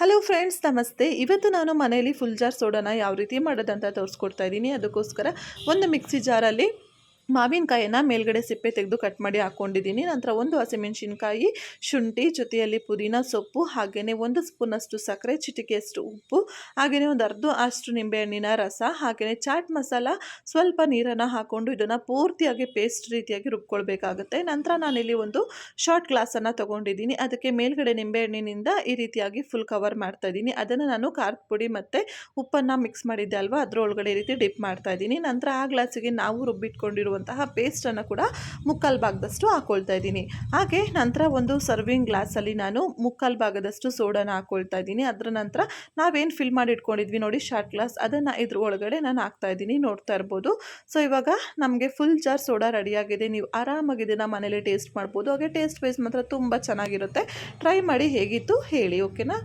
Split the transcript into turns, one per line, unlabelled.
Hello friends ನಮಸ್ತೆ. ಇವತ್ತು ನಾನು ಮನೆಯಲ್ಲಿ ಫುಲ್ ಜಾರ್ ಸೋಡಾನ ಯಾವ ರೀತಿ ಮಾಡೋದಂತ ತೋರಿಸ್ಕೊಡ್ತಾ ಇದ್ದೀನಿ. ಅದಕ್ಕೋಸ್ಕರ ಒಂದು ಮಿಕ್ಸಿ ಜಾರಲ್ಲಿ ಮಾವಿನಕಾಯಿನ ಮೇಲ್ಗಡೆ ಸಿಪ್ಪೆ ತೆಗೆದು ಕಟ್ ಮಾಡಿ ಹಾಕ್ಕೊಂಡಿದ್ದೀನಿ ನಂತರ ಒಂದು ಹಸಿಮೆಣಸಿನ್ಕಾಯಿ, ಶುಂಠಿ, ಜೊತೆಯಲ್ಲಿ ಪುದೀನ ಸೊಪ್ಪು ಹಾಗೆಯೇ ಒಂದು ಸ್ಪೂನಷ್ಟು ಸಕ್ಕರೆ, ಚಿಟಿಕೆಯಷ್ಟು ಉಪ್ಪು ಹಾಗೆಯೇ ಒಂದು ಅರ್ಧ ಅಷ್ಟು ನಿಂಬೆಹಣ್ಣಿನ ರಸ ಹಾಗೆಯೇ ಚಾಟ್ ಮಸಾಲ, ಸ್ವಲ್ಪ ನೀರನ್ನು ಹಾಕ್ಕೊಂಡು ಇದನ್ನು ಪೂರ್ತಿಯಾಗಿ ಪೇಸ್ಟ್ ರೀತಿಯಾಗಿ ರುಬ್ಕೊಳ್ಬೇಕಾಗುತ್ತೆ. ನಂತರ ನಾನಿಲ್ಲಿ ಒಂದು ಶಾರ್ಟ್ ಗ್ಲಾಸನ್ನು ತೊಗೊಂಡಿದ್ದೀನಿ. ಅದಕ್ಕೆ ಮೇಲ್ಗಡೆ ನಿಂಬೆಹಣ್ಣಿನಿಂದ ಈ ರೀತಿಯಾಗಿ ಫುಲ್ ಕವರ್ ಮಾಡ್ತಾ ಇದ್ದೀನಿ. ಅದನ್ನು ನಾನು ಖಾರದ ಪುಡಿ ಮತ್ತು ಉಪ್ಪನ್ನು ಮಿಕ್ಸ್ ಮಾಡಿದ್ದೆ ಅಲ್ವಾ? ಅದರೊಳಗಡೆ ಈ ರೀತಿ ಡಿಪ್ ಮಾಡ್ತಾ ಇದ್ದೀನಿ. ನಂತರ ಆ ಗ್ಲಾಸಿಗೆ ನಾವು ರುಬ್ಬಿಟ್ಕೊಂಡಿರುವಂತಹ ಪೇಸ್ಟನ್ನು ಕೂಡ ಮುಕ್ಕಾಲು ಭಾಗದಷ್ಟು ಹಾಕ್ಕೊಳ್ತಾ ಇದ್ದೀನಿ. ಹಾಗೆ ನಂತರ ಒಂದು ಸರ್ವಿಂಗ್ ಗ್ಲಾಸಲ್ಲಿ ನಾನು ಮುಕ್ಕಾಲು ಭಾಗದಷ್ಟು ಸೋಡಾನ ಹಾಕ್ಕೊಳ್ತಾ ಇದ್ದೀನಿ. ಅದರ ನಂತರ ನಾವೇನು ಫಿಲ್ ಮಾಡಿ ಇಟ್ಕೊಂಡಿದ್ವಿ ನೋಡಿ ಶಾರ್ಟ್ ಗ್ಲಾಸ್ ಅದನ್ನು ಇದ್ರ ಒಳಗಡೆ ನಾನು ಹಾಕ್ತಾ ಇದ್ದೀನಿ, ನೋಡ್ತಾ ಇರ್ಬೋದು. ಸೊ ಇವಾಗ ನಮಗೆ ಫುಲ್ ಜಾರ್ ಸೋಡಾ ರೆಡಿಯಾಗಿದೆ ನೀವು ಆರಾಮಾಗಿ ಇದನ್ನು ಮನೇಲಿ ಟೇಸ್ಟ್ ಮಾಡ್ಬೋದು. ಹಾಗೆ ಟೇಸ್ಟ್ ವೈಸ್ ಮಾತ್ರ ತುಂಬ ಚೆನ್ನಾಗಿರುತ್ತೆ. ಟ್ರೈ ಮಾಡಿ ಹೇಗಿತ್ತು ಹೇಳಿ ಓಕೆನಾ